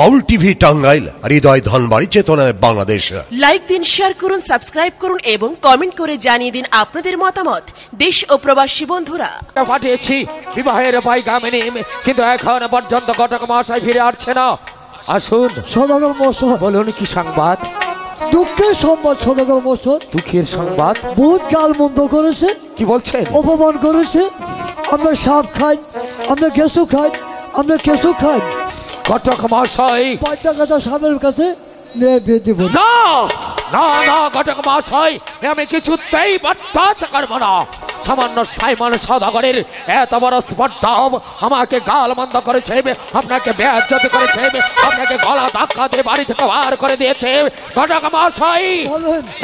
বাউল TV Tangail হৃদয় ধনবাড়ি চেতনায় Bangladesh. Like দিন শেয়ার করুন সাবস্ক্রাইব করুন এবং কমেন্ট করে জানিয়ে দিন আপনাদের মতামত। দেশ ও প্রবাসী বন্ধুরা। পাঠিয়েছি? বিবাহের পাইকামিনী কিন্তু এখন পর্যন্ত কটক মহাশয় ফিরে আসছে না। আসুন। সদাগর মশাই বলুন কি সংবাদ? দুঃখের সংবাদ সদাগর মশাই দুঃখের সংবাদ? বহুত গাল মন্দ করেছে। কি বলছেন? অপমান করেছে। আমরা সাপ খাই আমরা কেঁচু খাই আমরা কেঁচু খাই। কটক মহাশয় কাটা সাপের কাছে দিব না। না না কটক ঘটক মহাশয় আমি কিছুতেই বরদাস্ত করব না সামান্য সাইমন সদাগরের এত বড় স্পর্ধা আমাকে গাল মন্দ করেছে আপনাকে বেজ্জত করেছে আপনাকে গলা ধাক্কা দিয়ে বাড়ি থেকে বার করে দিয়েছে। ঘটক মহাশয়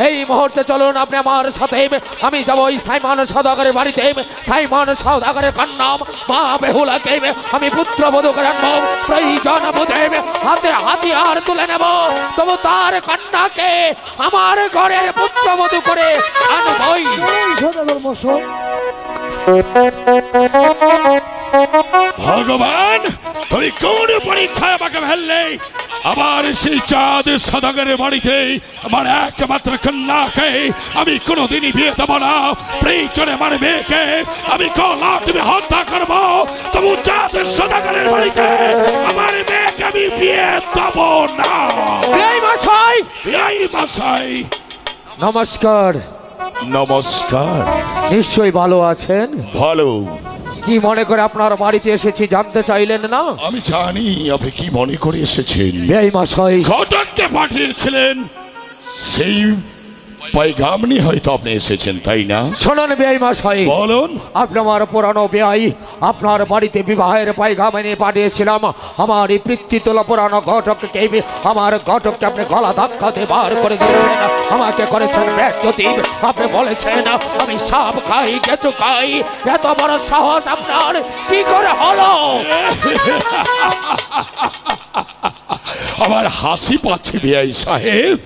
এই মুহূর্তে চলুন আপনি আমার সাথে আমি যাব ওই সাইমন সদাগরের বাড়িতে। সাইমন সদাগরের কন্যাম মা বেহুলা বেহুলাকে আমি পুত্র বধূ করে আনব। প্রয়োজন বোধে হাতে হাতিয়ার তুলে নেব। তবু তার কন্যাকে আমার ঘরের পুত্র বধূ করে আনবই। মশাই ভগবান তুমি কোন পরীক্ষায় আমাকে ফেললে? আবার সেই চাঁদ সদাগরের বাড়িতে আমার একমাত্র কন্যাকে আমি কোনোদিনই বিয়ে দেবো না। প্রয়োজনে আমার মেয়েকে আমি কলা তুমি হত্যা করব। তবু চাঁদ সদাগরের বাড়িতে আমার মেয়েকে আমি বিয়ে দেবো না। এই মশাই! এই মশাই! নমস্কার! নমস্কার। নিশ্চয়ই ভালো আছেন? ভালো। কি মনে করে আপনার বাড়িতে এসেছি জানতে চাইলেন না? আমি জানি আপনি কি মনে করে এসেছেন। এই মশাই। ঘটককে পাঠিয়েছিলেন সেই পাইগামনি হয়তো আপনি এসেছেন তাই না? শোনেন বেআই মশাই বলুন। আপনি আমার পুরানো বেআই আপনার বাড়িতে বিবাহের পায়গামে নিয়ে পাঠিয়েছিলাম। আমার এই পিতৃতলা পুরানো ঘটককে আমার ঘটককে আপনি গলা ধাক্কাতে বার করে দিয়েছেন আমাকে করেছেন ব্যর্থতি আপনি বলেছেন আমি সাপ খাই কেঁচু খাই। এত বড় সাহস আপনার। কি করে হলো? আমার হাসি পাচ্ছে বিআই সাহেব।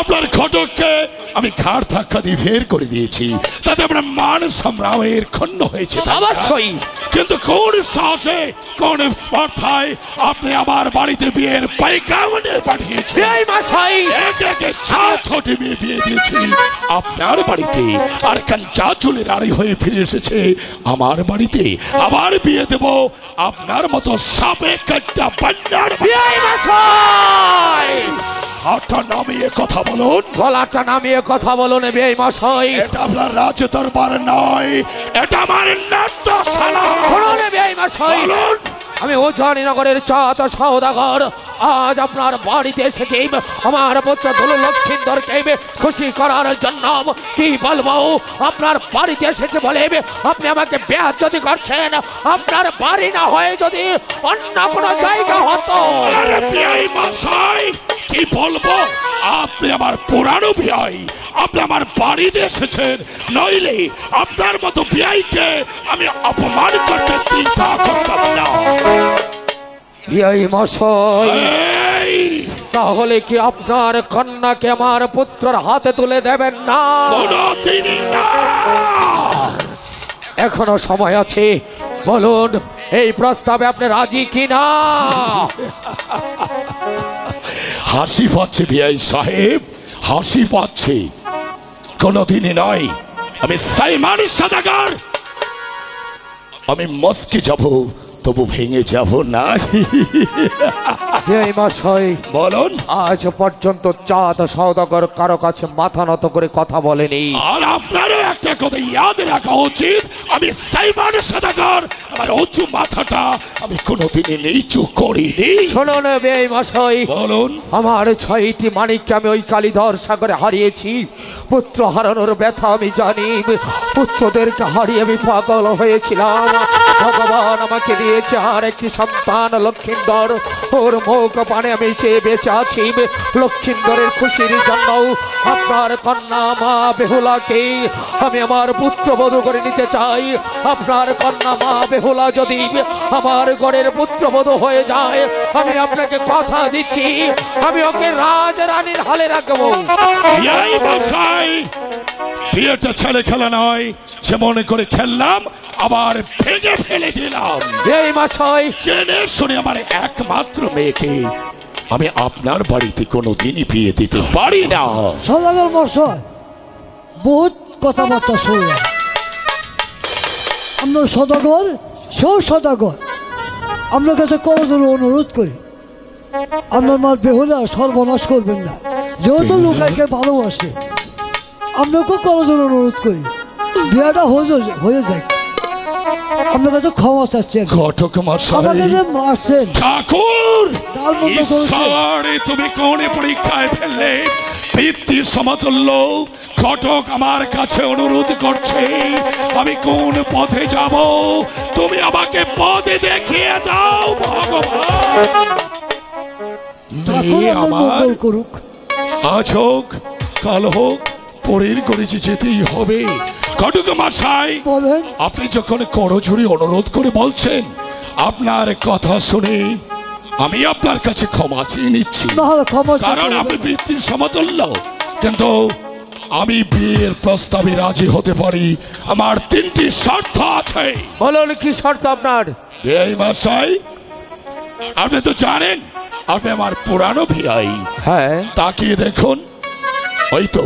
আপনার ঘটককে আমি ঘাড় ধাক্কা দিয়ে বের করে দিয়েছি। তাতে আমরা মান সম্রামের খন্ন হয়েছে। অবশ্যই। কিন্তু কোন সাহসে কোন স্পর্ধায় আপনি আমার বাড়িতে বিয়ের পাইকামনে পাঠিয়েছেন? বেআই মশাই! একে একে চা মেয়ে বিয়ে দিয়েছি। আপনার বাড়িতে আর কাঞ্চা চুলের আড়ি হয়ে ফিরে এসেছে। আমার বাড়িতে আবার বিয়ে দেব। আপনার মতো সাপে কাটটা বান্নার বেআই মশাই! হাতটা নামিয়ে কথা বলুন। গলাটা নামিয়ে কথা বলুন বেআই মশাই। এটা আপনার রাজ দরবার নয় এটা আমার নাট্যশালা শুনুন বেআই মশাই। আমি ওজানীনগরের চাঁদ সৌদাগর আজ আপনার বাড়িতে এসেছি। আমার পুত্র ধুলু লক্ষ্মীন্দরকে খুশি করার জন্য কি বলব? আপনার বাড়িতে এসেছে বলে আপনি আমাকে ব্যাহ যদি করছেন আপনার বাড়ি না হয়ে যদি অন্য কোনো জায়গা হতো। কি বলব? আপনি আমার পুরানো বিয়াই আপনি আমার বাড়িতে এসেছেন নইলে আপনার মতো বিয়াইকে আমি অপমান করতে চিন্তা করতাম না। মশাই তাহলে কি আপনার কন্যাকে আমার পুত্রের হাতে তুলে দেবেন না! এখনও সময় আছে বলুন এই প্রস্তাবে আপনি রাজি কিনা? হাসি পাচ্ছে ভিআই সাহেব হাসি পাচ্ছে। কোনোদিনই নয় আমি সাইমানি সাদাগার। আমি মস্কে যাব। তবু ভেঙে যাব না মশাই বলুন। আজ পর্যন্ত চাঁদ সৌদাগর কারও কাছে মাথা নত করে কথা বলেনি। আর আপনারও একটা কথা ইয়াদ রাখা উচিত। আমি সাইমান সাদাগার আমার উঁচু মাথাটা আমি কোনোদিনই নিচু করিনি। শুনুন এই মশাই বলুন। আমার ছয়টি মানিককে আমি ওই কালীধর সাগরে হারিয়েছি। পুত্র হারানোর ব্যথা আমি জানি। পুত্রদেরকে হারিয়ে আমি পাগল হয়েছিলাম। ভগবান আমাকে দিয়েছে আর একটি সন্তান লক্ষ্মীন্দর ওর মুখ পানে আমি চেয়ে বেঁচে আছি। লক্ষিন্দরের খুশির জন্য আপনার কন্যা মা বেহুলাকে আমি আমার পুত্র বধূ করে নিতে চাই। আপনার কন্যা মা বেহুলা যদি আমার ঘরের পুত্র বধূ হয়ে যায়, আমি আপনাকে কথা দিচ্ছি। আমি ওকে রাজ রানীর হালে রাখব। বিয়েটা ছেলে খেলা নয় সে মনে করে খেললাম আবার ভেঙে ফেলে দিলাম। এই মশাই। জেনে শুনে আমার একমাত্র মেয়েকে আমি আপনার বাড়িতে কোনো দিনই বিয়ে দিতে পারি না। সদাগর মশাই বহুত কথাবার্তা শুনলাম। আমরা সদাগর সেও সদাগর আপনার কাছে করজোর অনুরোধ করি? আপনার মার বেহুলা সর্বনাশ করবেন না। যেহেতু লোকাইকে ভালোবাসে আপনাকেও করজোর অনুরোধ করি? বিয়াটা হয়ে হয়ে যায় আপনার কাছে ক্ষমা চাচ্ছি আমি। ঘটক মশাই। আমাকে যে মারছেন। ঠাকুর তার মধ্যে করেছে। ঈশ্বরে তুমি কোন পরীক্ষায় ফেললে। বৃত্তি সমতুল্য ঘটক আমার কাছে অনুরোধ করছে। আমি কোন পথে যাব? তুমি আমাকে পথে দেখিয়ে দাও ভগবান। আমার। করুক। আজ হোক কাল হোক পরের করেছে যেতেই হবে। ঘটক মশাই বলেন। আপনি যখন করজোড়ে অনুরোধ করে বলছেন আপনার কথা শুনে আমি আপনার কাছে ক্ষমা চেয়ে নিচ্ছি। কারণ আপনি বৃত্তির সমতুল্য। কিন্তু আমি বিয়ের প্রস্তাবে রাজি হতে পারি। আমার তিনটি শর্ত আছে। বলুন কি শর্ত আপনার? এই মশাই আপনি তো জানেন আপনি আমার পুরানো ভিআই। হ্যাঁ। তাকিয়ে দেখুন ওই তো।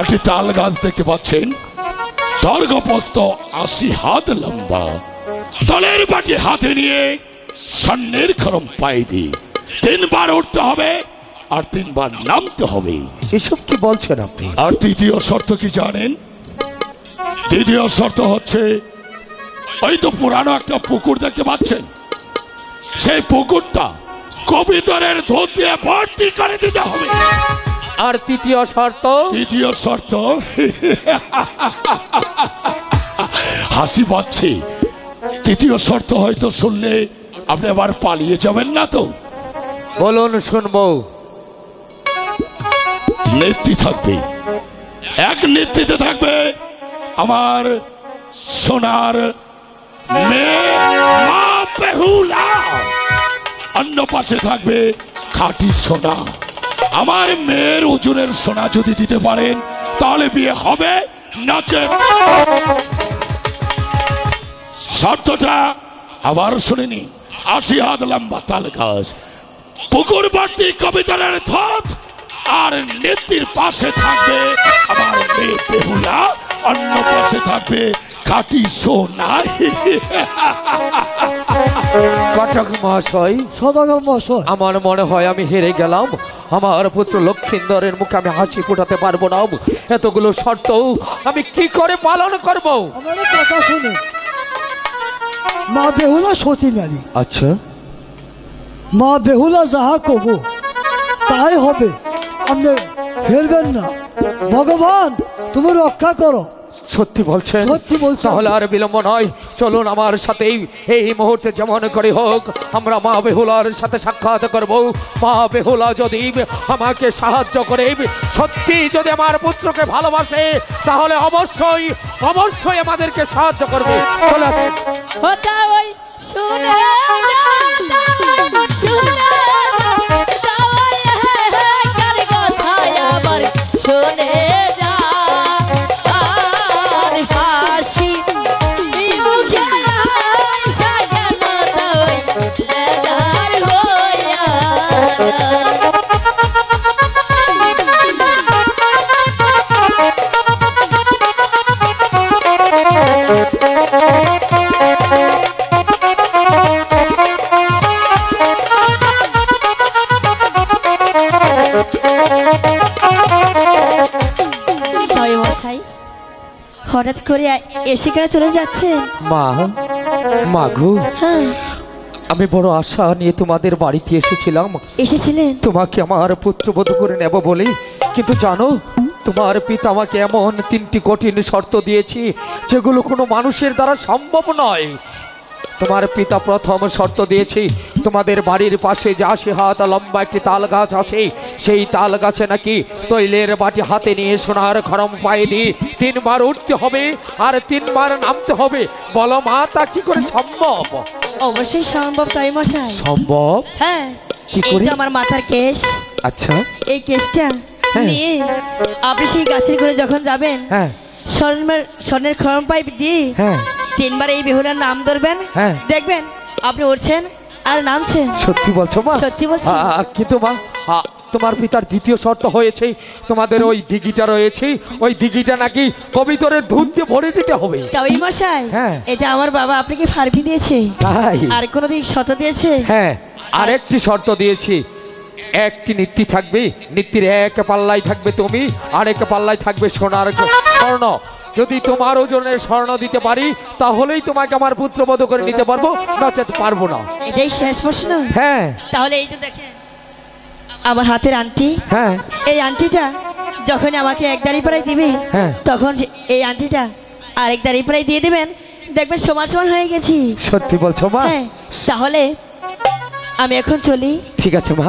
একটি তাল গাছ দেখতে পাচ্ছেন। দর্ঘপ্রস্ত আশি হাত লম্বা। তলের বাটি হাতে নিয়ে সামনের খরম পায়ে দিয়ে তিনবার উঠতে হবে আর তিনবার নামতে হবে। এসব কি বলছেন আপনি? আর তৃতীয় শর্ত কি জানেন? দ্বিতীয় শর্ত হচ্ছে ওই তো পুরানো একটা পুকুর দেখতে পাচ্ছেন? সেই পুকুরটা কবিতরের ধোত দিয়ে ভর্তি করে দিতে হবে। আর তৃতীয় শর্ত? তৃতীয় শর্ত? হাসি পাচ্ছে। তৃতীয় শর্ত হয়তো শুনলে আপনি আবার পালিয়ে যাবেন না তো। বলুন শুনব। নেত্রী থাকবে। এক নেতৃত্বে থাকবে আমার সোনার অন্য পাশে থাকবে খাঁটি সোনা। আমার মেয়ের ওজনের সোনা যদি দিতে পারেন, তাহলে বিয়ে হবে নাচে। শর্তটা আবার শুনে নিন আশি হাত লম্বা তাল গাছ। পুকুর বাড়তি কবিতার থপ আর নেত্রীর পাশে থাকবে আমার মেয়ে বেহুলা। অন্য পাশে থাকবে খাটি সোনা। কটক মহাশয় সদাগর মশাই আমার মনে হয় আমি হেরে গেলাম। আমার পুত্র লক্ষিন্দরের মুখে আমি হাসি ফুটাতে পারব না। এতগুলো শর্ত আমি কি করে পালন করব? আমার কথা শুনে। মা বেহুলা সতী নারী। আচ্ছা। মা বেহুলা যাহা কব তাই হবে। আপনি ফেরবেন না। ভগবান তুমি রক্ষা করো। সত্যি বলছেন? সত্যি বলছি। তাহলে আর বিলম্ব নয়। চলুন আমার সাথেই এই মুহূর্তে যেমন করে হোক আমরা মা বেহুলার সাথে সাক্ষাৎ করব। মা বেহুলা যদি আমাকে সাহায্য করে সত্যি যদি আমার পুত্রকে ভালোবাসে তাহলে অবশ্যই অবশ্যই আমাদেরকে সাহায্য করবে। চলে আসুন হঠাৎ করে এসে কেন চলে যাচ্ছেন? মা মাঘু হ্যাঁ। আমি বড় আশা নিয়ে তোমাদের বাড়িতে এসেছিলাম। এসেছিলেন? তোমাকে আমার পুত্রবধূ করে নেব বলে কিন্তু জানো তোমার পিতা আমাকে এমন তিনটি কঠিন শর্ত দিয়েছি যেগুলো কোনো মানুষের দ্বারা সম্ভব নয়। তোমার পিতা প্রথম শর্ত দিয়েছি তোমাদের বাড়ির পাশে যে আশি হাত লম্বা একটি তাল গাছ আছে সেই তাল গাছে নাকি তৈলের বাটি হাতে নিয়ে সোনার খরম পায়ে দিয়ে তিনবার উঠতে হবে আর তিনবার নামতে হবে। বলো মা তা কি করে সম্ভব? অবশ্যই সম্ভব তাই মশাই। সম্ভব? হ্যাঁ কি করে? আমার মাথার কেশ। আচ্ছা। এই কেসটা নিয়ে আপনি সেই গাছের করে যখন যাবেন হ্যাঁ। স্বর্ণের স্বর্ণের খরম পাইপ দিয়ে হ্যাঁ। তিনবার এই বেহুলার নাম ধরবেন। হ্যাঁ। দেখবেন আপনি উঠছেন আর নামছেন। সত্যি বলছো মা? সত্যি বলছি। কিন্তু মা তোমার পিতার দ্বিতীয় শর্ত হয়েছে তোমাদের ওই দিঘিটা রয়েছে ওই দিঘিটা নাকি কবিতরের দুধ দিয়ে ভরে দিতে হবে। তাও এই মশাই হ্যাঁ। এটা আমার বাবা আপনাকে ফার্মি দিয়েছে। তাই। আর কোনোদিন শর্ত দিয়েছে? হ্যাঁ আরেকটি শর্ত দিয়েছি একটি নীতি থাকবে নীতির এক পাল্লাই থাকবে তুমি আর এক পাল্লাই থাকবে সোনার স্বর্ণ। যদি তোমার ওজনের স্বর্ণ দিতে পারি তাহলেই তোমাকে আমার পুত্রবধ করে নিতে পারব নচেত পারব না। এটাই শেষ প্রশ্ন। হ্যাঁ। তাহলে এই যে দেখেন আমার হাতের আন্টি হ্যাঁ। এই আন্টিটা যখন আমাকে এক দাঁড়ি পাড়ায় দিবে হ্যাঁ। তখন এই আন্টিটা আরেক দাঁড়ি পাড়ায় দিয়ে দিবেন। দেখবেন সমান সমান হয়ে গেছি। সত্যি বলছো মা? হ্যাঁ তাহলে আমি এখন চলি। ঠিক আছে মা।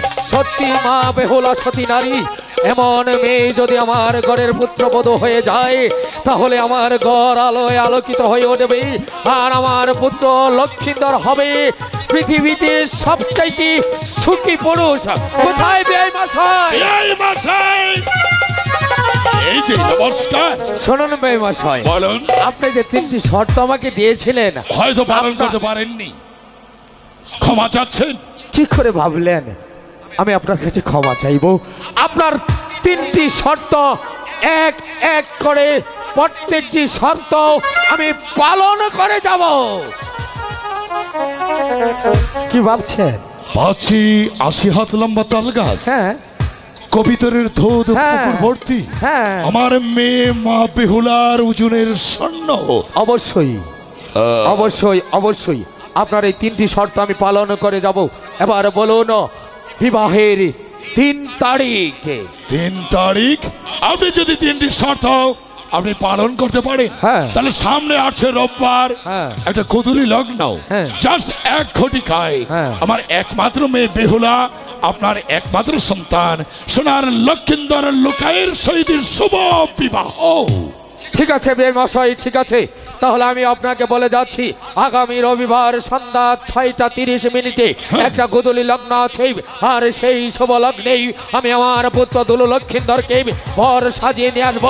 সত্যি মা বেহুলা সতী নারী এমন মেয়ে যদি আমার ঘরের পুত্রবধ হয়ে যায় তাহলে আমার ঘর আলোয় আলোকিত হয়ে উঠবে আর আমার পুত্র লক্ষ্মীধর হবে। পৃথিবীতে সবচাইতে সুখী পুরুষ কোথায় বেয় মশাই? এই যে নমস্কার। শুনুন বেয় মশাই বলুন। আপনি যে তিনটি শর্ত আমাকে দিয়েছিলেন হয়তো পালন করতে পারেননি। ক্ষমা চাচ্ছেন। কি করে ভাবলেন? আমি আপনার কাছে ক্ষমা চাইব। আপনার তিনটি শর্ত এক এক করে প্রত্যেকটি শর্ত আমি পালন করে যাব। কি ভাবছেন? পাচ্ছি আশি হাত লম্বা তাল গাছ। হ্যাঁ। কবিতরের ধোদ হ্যাঁ। পুকুর ভর্তি হ্যাঁ। আমার মেয়ে মা বেহুলার ওজনের স্বর্ণ। অবশ্যই অবশ্যই অবশ্যই। আপনার এই তিনটি শর্ত আমি পালন করে যাব। এবার বলুন বিবাহের তিন তারিখে তিন তারিখ আপনি যদি তিনটি শর্ত আপনি পালন করতে পারেন হ্যাঁ। তাহলে সামনে আসছে রোববার হ্যাঁ। একটা কদুলি লগ্ন হ্যাঁ। জাস্ট এক ঘটি খায়। আমার একমাত্র মেয়ে বেহুলা আপনার একমাত্র সন্তান সোনার লক্ষিন্দর লোকায়ের সহিত শুভ বিবাহ ঠিক আছে বে মশাই ঠিক আছে তাহলে আমি আপনাকে বলে যাচ্ছি, আগামী রবিবার সন্ধ্যা ছয়টা তিরিশ মিনিটে একটা গোদলি লগ্ন আছে, আর সেই শুভ লগ্নেই আমি আমার পুত্র দুলু লক্ষিন্দরকে বর সাজিয়ে নিয়ে আসব।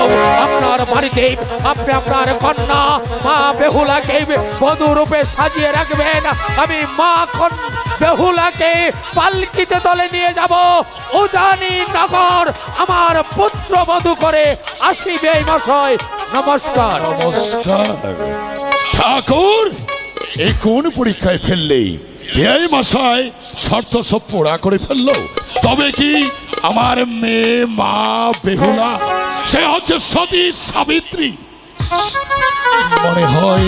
আপনার বাড়িতে আপনি আপনার কন্যা, মা বেহুলাকে বধূ রূপে সাজিয়ে রাখবেন। আমি মা কন বেহুলাকে পালকিতে দলে নিয়ে যাব। উজানি নগর আমার পুত্র বধু করে আসিবে মশাই। নমস্কার। নমস্কার ঠাকুর এই কোন পরীক্ষায় ফেললে? এই মশাই, শর্ত সব পোড়া করে ফেলল। তবে কি আমার মেয়ে মা বেহুলা, সে হচ্ছে সতী সাবিত্রী। মনে হয়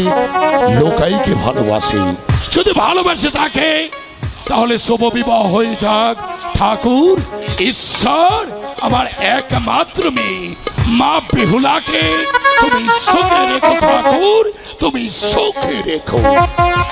লোকাইকে ভালোবাসে। যদি ভালোবাসে তাকে, তাহলে শুভ বিবাহ হয়ে যাক। ঠাকুর, ঈশ্বর আমার একমাত্র মেয়ে। মা বেহুলাকে তুমি সুখে রেখো ঠাকুর তুমি সুখে রেখো।